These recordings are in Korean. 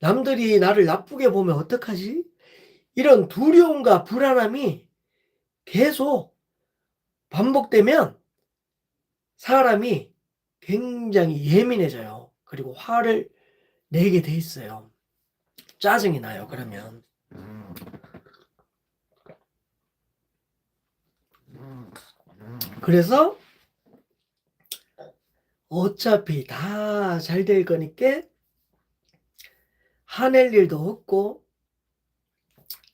남들이 나를 나쁘게 보면 어떡하지? 이런 두려움과 불안함이 계속 반복되면 사람이 굉장히 예민해져요. 그리고 화를 내게 돼 있어요. 짜증이 나요, 그러면. 그래서 어차피 다 잘 될 거니까 화낼 일도 없고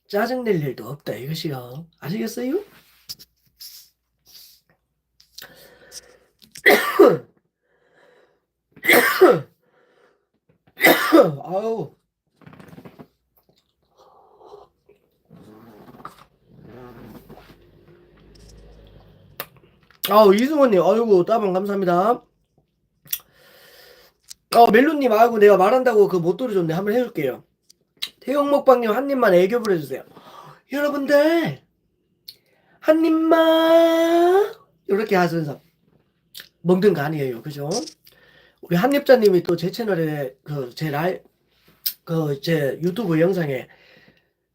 짜증 낼 일도 없다 이것이요. 아시겠어요? 아우 아우 이승원님 아이고 따방 감사합니다. 어 멜로님 아이고 내가 말한다고 그 못 들어줬네 한번 해줄게요. 태용 먹방님 한 입만 애교를 해주세요. 여러분들 한 입만 이렇게 하면서 먹는 거 아니에요, 그죠? 우리 한입자님이 또 제 채널에 그제 라이 그제 유튜브 영상에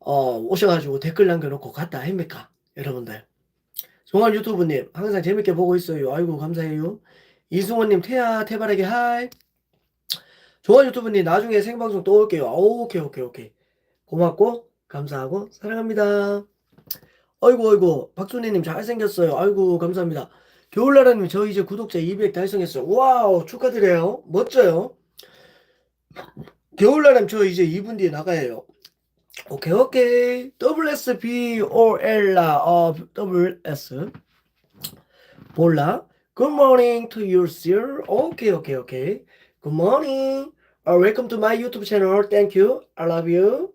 어 오셔가지고 댓글 남겨놓고 갔다 합니까, 여러분들? 종환 유튜브님 항상 재밌게 보고 있어요. 아이고 감사해요. 이승원님 태야 태바라기 하이. 종환 유튜브님 나중에 생방송 또 올게요. 오, 오케이 오케이 오케이. 고맙고 감사하고 사랑합니다. 아이고 아이고 박순희님 잘생겼어요. 아이고 감사합니다. 겨울나라님 저 이제 구독자 200 달성했어요. 와우 축하드려요. 멋져요. 겨울나라님 저 이제 2분 뒤에 나가요. 오케이 오케이 더블 S B O L라 어 더블 S 볼라 Good morning to you sir 오케이 오케이 오케이 Good morning. Uh, Welcome to my YouTube channel. Thank you. I love you.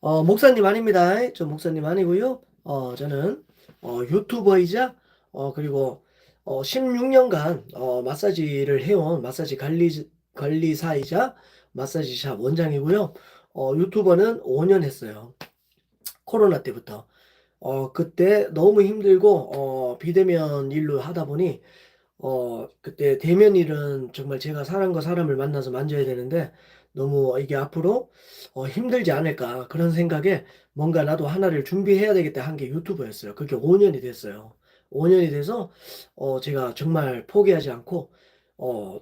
어 목사님 아닙니다. 저 목사님 아니고요. 어 저는 어 유튜버이자 어 그리고 어 16년간 어 마사지를 해온 마사지 관리 관리사이자 마사지샵 원장이고요. 어, 유튜버는 5년 했어요. 코로나 때부터. 어, 그때 너무 힘들고, 어, 비대면 일로 하다 보니, 어, 그때 대면 일은 정말 제가 사람과 사람을 만나서 만져야 되는데, 너무 이게 앞으로, 어, 힘들지 않을까. 그런 생각에 뭔가 나도 하나를 준비해야 되겠다 한 게 유튜버였어요. 그게 5년이 됐어요. 5년이 돼서, 어, 제가 정말 포기하지 않고, 어,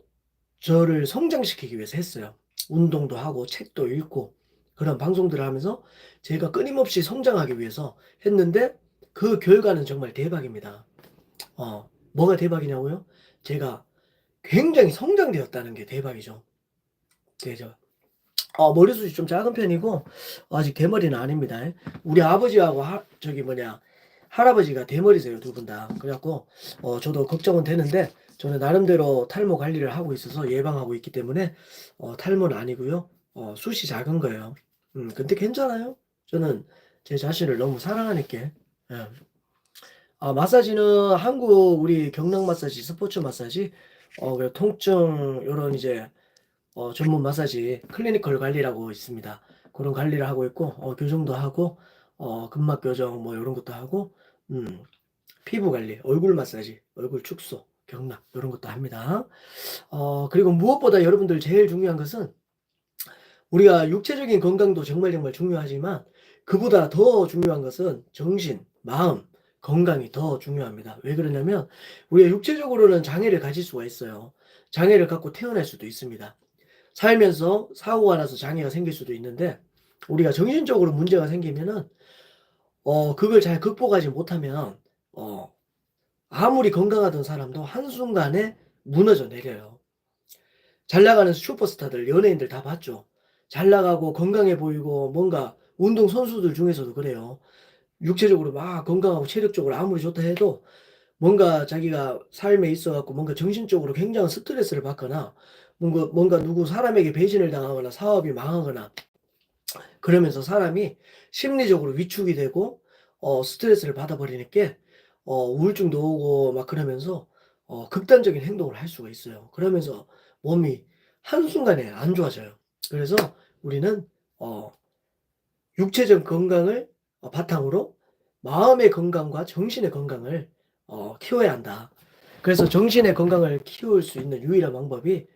저를 성장시키기 위해서 했어요. 운동도 하고, 책도 읽고, 그런 방송들을 하면서 제가 끊임없이 성장하기 위해서 했는데 그 결과는 정말 대박입니다. 어, 뭐가 대박이냐고요? 제가 굉장히 성장되었다는 게 대박이죠. 그죠? 어, 머리숱이 좀 작은 편이고 아직 대머리는 아닙니다. 우리 아버지하고 하, 저기 뭐냐 할아버지가 대머리세요 두 분 다. 그래갖고 어, 저도 걱정은 되는데 저는 나름대로 탈모 관리를 하고 있어서 예방하고 있기 때문에 어, 탈모는 아니고요. 어, 숱이 작은 거예요. 음, 근데 괜찮아요. 저는 제 자신을 너무 사랑하니까. 예. 아, 마사지는 한국 우리 경락 마사지, 스포츠 마사지, 어, 그 통증 요런 이제 어, 전문 마사지 클리니컬 관리라고 있습니다. 그런 관리를 하고 있고 어, 교정도 하고 어, 근막 교정 뭐 이런 것도 하고 음, 피부 관리, 얼굴 마사지, 얼굴 축소, 경락 이런 것도 합니다. 어, 그리고 무엇보다 여러분들 제일 중요한 것은 우리가 육체적인 건강도 정말 정말 중요하지만 그보다 더 중요한 것은 정신, 마음, 건강이 더 중요합니다. 왜 그러냐면 우리가 육체적으로는 장애를 가질 수가 있어요. 장애를 갖고 태어날 수도 있습니다. 살면서 사고가 나서 장애가 생길 수도 있는데 우리가 정신적으로 문제가 생기면은 어 그걸 잘 극복하지 못하면 어 아무리 건강하던 사람도 한순간에 무너져 내려요. 잘 나가는 슈퍼스타들, 연예인들 다 봤죠. 잘 나가고 건강해 보이고 뭔가 운동 선수들 중에서도 그래요. 육체적으로 막 건강하고 체력적으로 아무리 좋다 해도 뭔가 자기가 삶에 있어 갖고 뭔가 정신적으로 굉장한 스트레스를 받거나 뭔가 뭔가 누구 사람에게 배신을 당하거나 사업이 망하거나 그러면서 사람이 심리적으로 위축이 되고 어 스트레스를 받아 버리니까 어 우울증도 오고 막 그러면서 어 극단적인 행동을 할 수가 있어요. 그러면서 몸이 한순간에 안 좋아져요. 그래서 우리는 어 육체적 건강을 어 바탕으로 마음의 건강과 정신의 건강을 어 키워야 한다. 그래서 정신의 건강을 키울 수 있는 유일한 방법이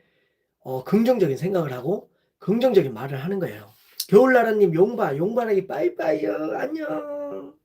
어 긍정적인 생각을 하고 긍정적인 말을 하는 거예요. 겨울나라님 용바 용바라기 빠이빠이요 안녕.